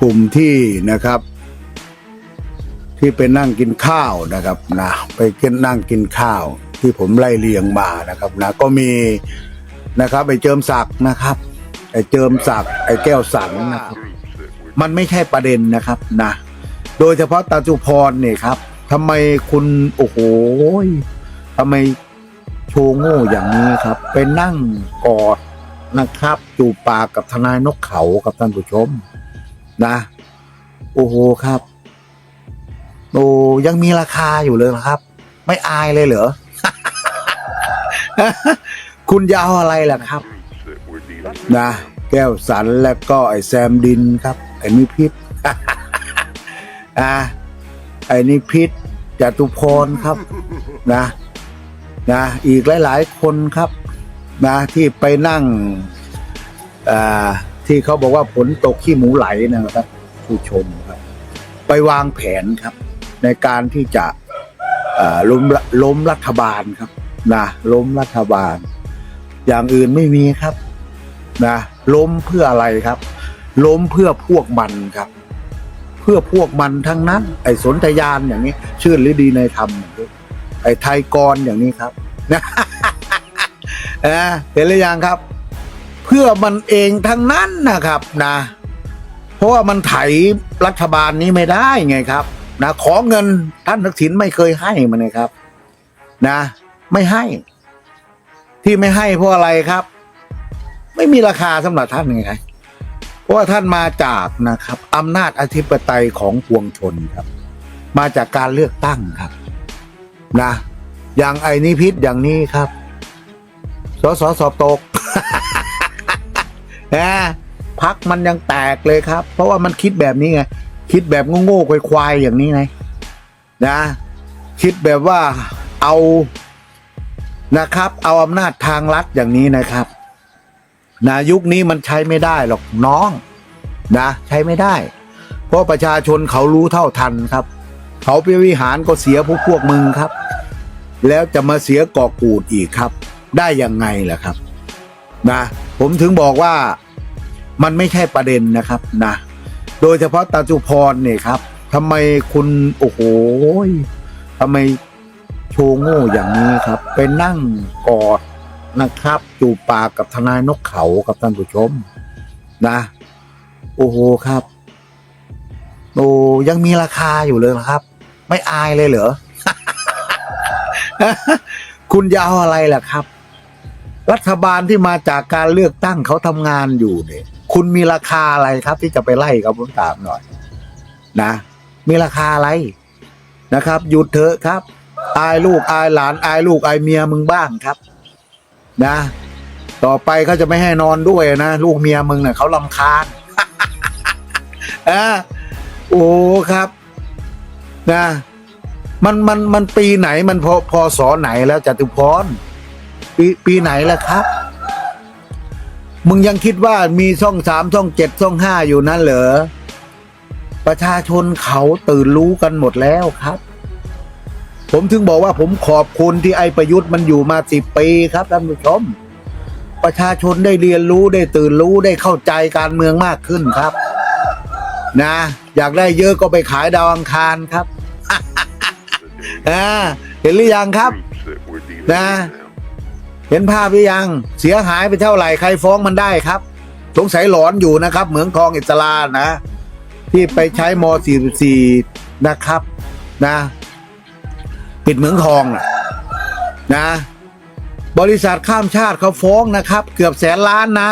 กลุ่มที่นะครับ ที่ไปนั่งกินข้าวนะครับนะไปกินนั่งกินข้าว ที่ผมไล่เลียงมานะครับนะก็มีนะครับไอ้เจิมศักดิ์นะครับไอ้เจิมศักดิ์ไอ้แก้วสันนะครับ มันไม่ใช่ประเด็นนะครับนะโดยเฉพาะตาจุพรเนี่ยครับทำไมคุณโอ้โหทำไมโชว์โง่อย่างนี้ครับ ไปนั่งกอดนะครับจูปากกับทนายนกเขากับท่านผู้ชม นะ โอ้โหครับโอ้ยังมีราคาอยู่เลยนะครับ ไม่อายเลยเหรอ คุณยาวอะไรล่ะครับ นะ แก้วสันและก็ไอแซมดินครับ ไอนิพิษอ่าไอนิพิษจตุพรครับ นะ นะ อีกหลาย ๆ คนครับ นะ ที่ไปนั่งอ่า ที่เขาบอกว่าฝนตกขี้หมูไหลนะครับ ผู้ชมครับ ไปวางแผนครับ ในการที่จะล้มล้มรัฐบาลครับนะล้มรัฐบาล อย่างอื่นไม่มีครับนะล้มเพื่ออะไรครับ ล้มเพื่อพวกมันครับ เพื่อพวกมันทั้งนั้น ไอ้สนธยานอย่างนี้ ชื่อฤดีในธรรมไอ้ไทยกรอย่างนี้ครับนะเออเห็นหรือยังครับ พื่อมันเองทั้งนั้นนะครับนะ เพราะว่ามันไถรัฐบาลนี้ไม่ได้ไงครับ นะขอเงินท่านทักษิณไม่เคยให้มันเลยครับ นะ ไม่ให้ ที่ไม่ให้เพราะอะไรครับ ไม่มีราคาสำหรับท่านไงครับเพราะว่าท่านมาจากนะครับอำนาจอธิปไตยของปวงชนครับ มาจากการเลือกตั้งครับ นะ อย่างไอ้นิพิษอย่างนี้ครับสสสอบตก นะพักมันยังแตกเลยครับ เพราะว่ามันคิดแบบนี้ไง คิดแบบโง่ๆควายๆอย่างนี้ไงนะ คิดแบบว่าเอานะครับ เอาอำนาจทางรัฐอย่างนี้นะครับนะยุคนี้มันใช้ไม่ได้หรอกน้องนะใช้ไม่ได้ เพราะประชาชนเขารู้เท่าทันครับ เขาไปวิหารก็เสียพวกพวกมึงครับ แล้วจะมาเสียกอกูดอีกครับ ได้ยังไงล่ะครับนะผมถึงบอกว่า มันไม่ใช่ประเด็นนะครับนะโดยเฉพาะตาจุพรเนี่ยครับทำไมคุณโอ้โหทำไมโชว์โง่อย่างนี้ครับ ไปนั่งกอดนะครับ จูปากกับทนายนกเขากับท่านผู้ชม นะ โอ้โหครับโอ้ยังมีราคาอยู่เลยนะครับ ไม่อายเลยเหรอ คุณยาวอะไรล่ะครับ รัฐบาลที่มาจากการเลือกตั้งเขาทำงานอยู่เนี่ย คุณมีราคาอะไรครับ ที่จะไปไล่กับผมถามหน่อยนะ มีราคาอะไรนะครับ หยุดเถอะครับ อายลูกอายหลานอายลูกอายเมียมึงบ้างครับ นะ ต่อไปเขาจะไม่ให้นอนด้วยนะลูกเมียมึงเน่ะเขาลำคาญอ่าโอ้ครับ นะ มันมันมันปีไหนมันพอพอสอไหนแล้วจตุพรปีปีไหนแล้วครับ มึงยังคิดว่ามีช่องสามช่องเจ็ดช่องห้าอยู่นั่นเหรอ ประชาชนเขาตื่นรู้กันหมดแล้วครับ ผมถึงบอกว่าผมขอบคุณที่ไอ้ประยุทธ์มันอยู่มาสิบปีครับท่านผู้ชม ประชาชนได้เรียนรู้ได้ตื่นรู้ได้เข้าใจการเมืองมากขึ้นครับ นะ อยากได้เยอะก็ไปขายดาวอังคารครับอ่าเห็นหรือยังครับ นะ เห็นภาพหรือยัง เสียหายไปเท่าไหร่ใครฟ้องมันได้ครับ สงสัยหลอนอยู่นะครับ เหมืองทองอิสลานะ ที่ไปใช้ม .44 นะครับนะ ปิดเหมืองทองนะนะ บริษัทข้ามชาติเขาฟ้องนะครับ เกือบแสนล้านนะ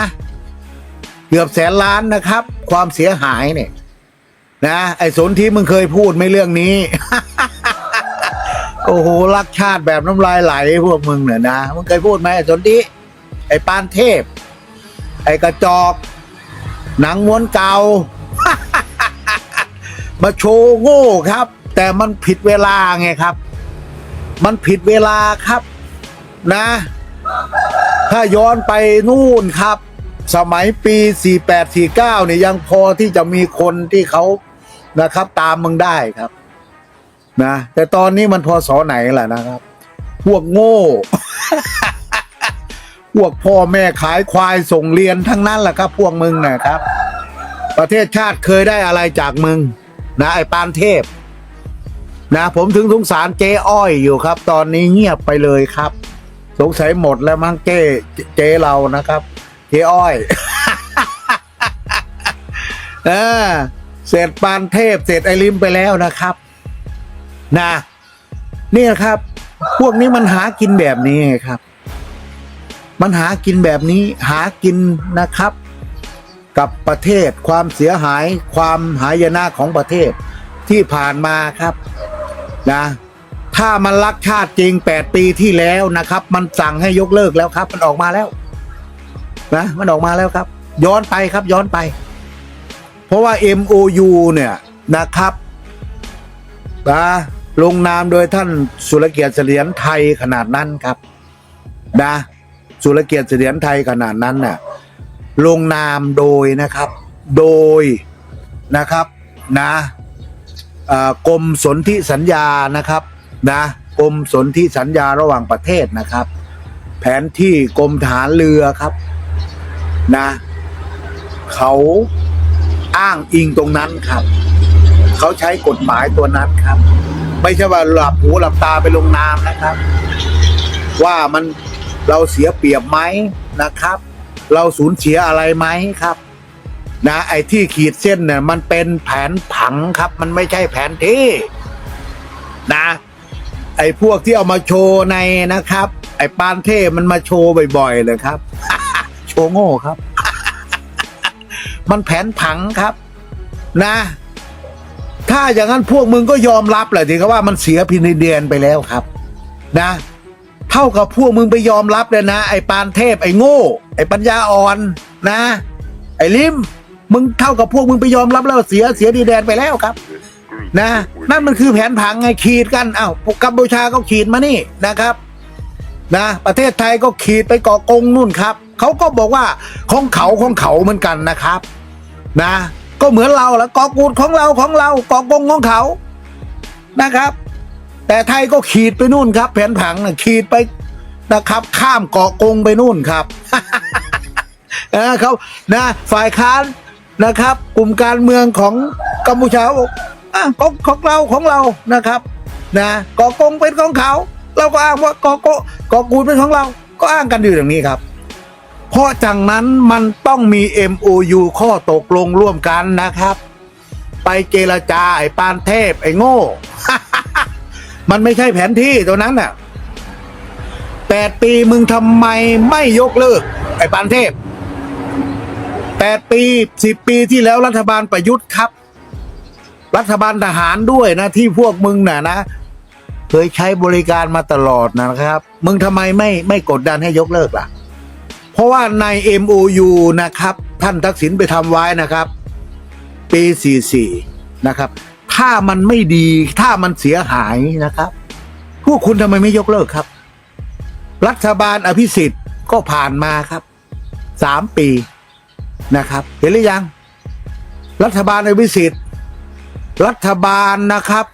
เกือบแสนล้านนะครับ ความเสียหายเนี่ยนะไอ้สนที่มึงเคยพูดไม่เรื่องนี้ โอ้โหรักชาติแบบน้ำลายไหลพวกมึงเนี่ยนะมึงเคยพูดไหมไอ้สนที่ไอ้ปานเทพ ไอ้กระจอก หนังม้วนเก่า มาโชว์โง่ครับ แต่มันผิดเวลาไงครับ มันผิดเวลาครับนะ ถ้าย้อนไปนู่นครับ สมัยปี 48 49เนี่ยยังพอที่จะมีคนที่เขานะครับ ตามมึงได้ครับ นะแต่ตอนนี้มันพอสอไหนล่ะนะครับ พวกโง่ พวกพ่อแม่ขายควายส่งเรียนทั้งนั้นแหละครับ พวกมึงนะครับ ประเทศชาติเคยได้อะไรจากมึง นะไอ้ปานเทพ นะ ผมถึงสงสารเจ๊อ้อยอยู่ครับ ตอนนี้เงียบไปเลยครับ สงสัยหมดแล้วมั้งเจ๊เจ๊เรานะครับ เจ๊อ้อยเออเสร็จปานเทพเสร็จไอริมไปแล้วนะครับ นะนี่นะครับ พวกนี้มันหากินแบบนี้ครับ มันหากินแบบนี้หากินนะครับ กับประเทศความเสียหายความหายนะของประเทศที่ผ่านมาครับนะถ้ามันรักชาติจริงแปดปีที่แล้วนะครับ มันสั่งให้ยกเลิกแล้วครับ มันออกมาแล้วนะมันออกมาแล้วครับ ย้อนไปครับย้อนไป เพราะว่า MOU เนี่ยนะครับนะ ลงนามโดยท่านสุรเกียรติเสถียรไทยขนาดนั้นครับนะสุรเกียรติเสถียรไทยขนาดนั้นน่ะลงนามโดยนะครับ โดยนะครับนะกรมสนธิสัญญานะครับนะกรมสนธิสัญญาระหว่างประเทศนะครับ แผนที่กรมฐานเรือครับนะเขาอ้างอิงตรงนั้นครับ เขาใช้กฎหมายตัวนั้นครับ ไม่ใช่ว่าหลับหูหลับตาไปลงนามนะครับ ว่ามันเราเสียเปรียบไหมนะครับ เราสูญเสียอะไรไหมครับ นะไอ้ที่ขีดเส้นเนี่ยมันเป็นแผนผังครับ มันไม่ใช่แผนที่นะ ไอ้พวกที่เอามาโชว์ในนะครับ ไอ้ปานเทพมันมาโชว์บ่อยๆเลยครับ โชว์โง่ครับ มันแผนผังครับ นะ ถ้าอย่างนั้นพวกมึงก็ยอมรับแหละทีครับว่ามันเสียพินิเดียนไปแล้วครับ นะ เท่ากับพวกมึงไปยอมรับเลยนะ ไอ้ปานเทพไอ้โง่ ไอ้ปัญญาอ่อนนะ ไอ้ลิมมึงเท่ากับพวกมึงไปยอมรับแล้วเสียเสียดีแดนไปแล้วครับ นะ นั่นมันคือแผนผังไงขีดกันอ้าวกัมพูชาก็ขีดมานี่นะครับ นะ ประเทศไทยก็ขีดไปเกาะกงนู่นครับเขาก็บอกว่าของเขาของเขาเหมือนกันนะครับ นะ ก็เหมือนเราแล้วเกาะกูดของเราของเราเกาะกงของเขานะครับ แต่ไทยก็ขีดไปนู่นครับ แผนผังนะขีดไปนะครับ ข้ามเกาะกงไปนู่นครับเออเขานะฝ่ายค้านนะครับ กลุ่มการเมืองของกัมพูชาบอกอะของของเราของเรานะครับนะเกาะกงเป็นของเขา เราก็อ้างว่าเกาะโกเกาะกูดเป็นของเรา ก็อ้างกันอยู่อย่างนี้ครับ เพราะจากนั้นมันต้องมี MOU ข้อตกลงร่วมกันนะครับ ไปเจรจาไอ้ปานเทพไอ้โง่ มันไม่ใช่แผนที่ตัวนั้นน่ะแปดปีมึงทำไมไม่ยกเลิก ไอ้ปานเทพแปดปีสิบปีที่แล้วรัฐบาลประยุทธ์ครับ รัฐบาลทหารด้วยนะที่พวกมึงน่ะนะเคยใช้บริการมาตลอดนะครับ มึงทำไมไม่ไม่กดดันให้ยกเลิกล่ะ เพราะว่าใน MOU นะครับ ท่านทักษิณไปทำไว้นะครับปี 44 นะครับ ถ้ามันไม่ดีถ้ามันเสียหายนะครับ พวกคุณทำไมไม่ยกเลิกครับ รัฐบาลอภิสิทธิ์ก็ผ่านมาครับสามปีนะครับ เห็นหรือยัง รัฐบาลอภิสิทธิ์รัฐบาลนะครับ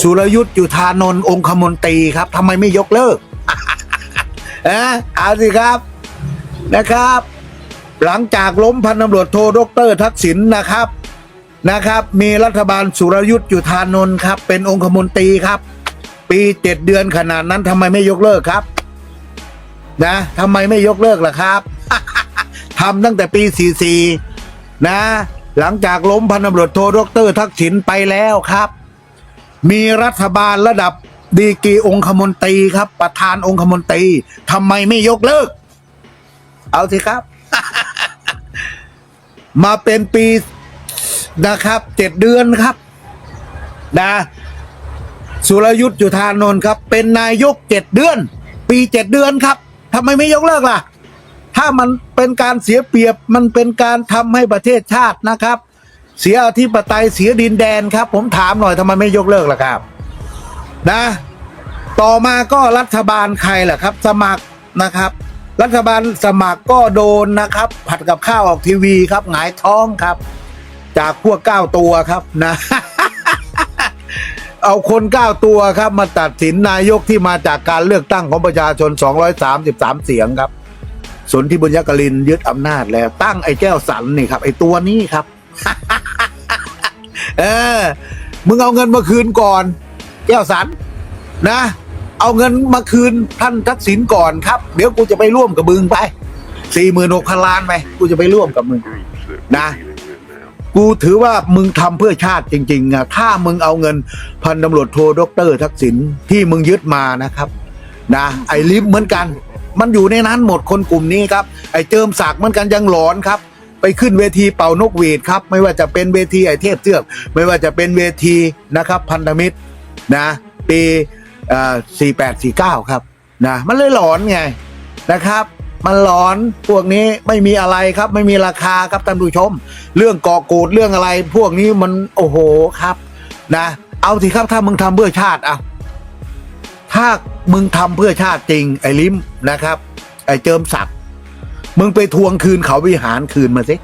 สุรยุทธ์จุธานนท์องคมนตรีครับทำไมไม่ยกเลิก เอะเอาสิครับ นะครับ หลังจากล้มพันตำรวจโทดรทักษิณนะครับนะครับ มีรัฐบาลสุรยุทธ์จุธานนท์ครับ เป็นองคมนตรีครับ ปีเจ็ดเดือนขนาดนั้นทำไมไม่ยกเลิกครับ นะทำไมไม่ยกเลิกล่ะครับทำตั้งแต่ปี 44 นะ หลังจากล้มพันตำรวจโทดรทักษิณไปแล้วครับ มีรัฐบาลระดับดีกีองคมนตรีครับ ประธานองคมนตรีทำไมไม่ยกเลิก เอาสิครับ มาเป็นปีนะครับเจ็ดเดือนครับ นะ สุรยุทธ์จุธานนท์ครับ เป็นนายกเจ็ดเดือน ปีเจ็ดเดือนครับทำไมไม่ยกเลิกล่ะ ถ้ามันเป็นการเสียเปรียบมันเป็นการทำให้ประเทศชาตินะครับ เสียอธิปไตยเสียดินแดนครับ ผมถามหน่อยทำไมไม่ยกเลิกล่ะครับ นะ ต่อมาก็รัฐบาลใครล่ะครับ สมัครนะครับ รัฐบาลสมัครก็โดนนะครับ ผัดกับข้าวออกทีวีครับหงายท้องครับ จากพวกเก้าตัวครับนะ เอาคนเก้าตัวครับ มาตัดสินนายกที่มาจากการเลือกตั้งของประชาชน 233 เสียงครับสนที่บุญยกลินยึดอำนาจแล้ว ตั้งไอ้แก้วสันนี่ครับ ไอ้ตัวนี้ครับ เออ มึงเอาเงินมาคืนก่อน แก้วสันนะ เอาเงินมาคืนท่านทักษิณก่อนครับ เดี๋ยวกูจะไปร่วมกับมึงไปสี่หมื่นหกพันล้านไปกูจะไปร่วมกับมึงนะ กูถือว่ามึงทำเพื่อชาติจริงๆอะถ้ามึงเอาเงินพันตำรวจโทรดรทักษิณที่มึงยึดมานะครับ นะไอ้ลิฟเหมือนกัน มันอยู่ในนั้นหมดคนกลุ่มนี้ครับ ไอ้เจิมศักดิ์เหมือนกันยังหลอนครับไปขึ้นเวทีเป่านกหวีดครับ ไม่ว่าจะเป็นเวทีไอเทพเทือก ไม่ว่าจะเป็นเวทีนะครับ พันธมิตรนะ ปี สี่แปดสี่เก้าครับนะมันเลยหลอนไงนะครับ มันหลอนพวกนี้ไม่มีอะไรครับ ไม่มีราคาครับท่านผู้ชม เรื่องก่อโกดเรื่องอะไร พวกนี้มันโอ้โหครับ นะ เอาสิครับถ้ามึงทำเพื่อชาติอะถ้ามึงทำเพื่อชาติจริง ไอ้ลิมนะครับ ไอ้เจิมศักดิ์มึงไปทวงคืนเขาวิหารคืนมาสิ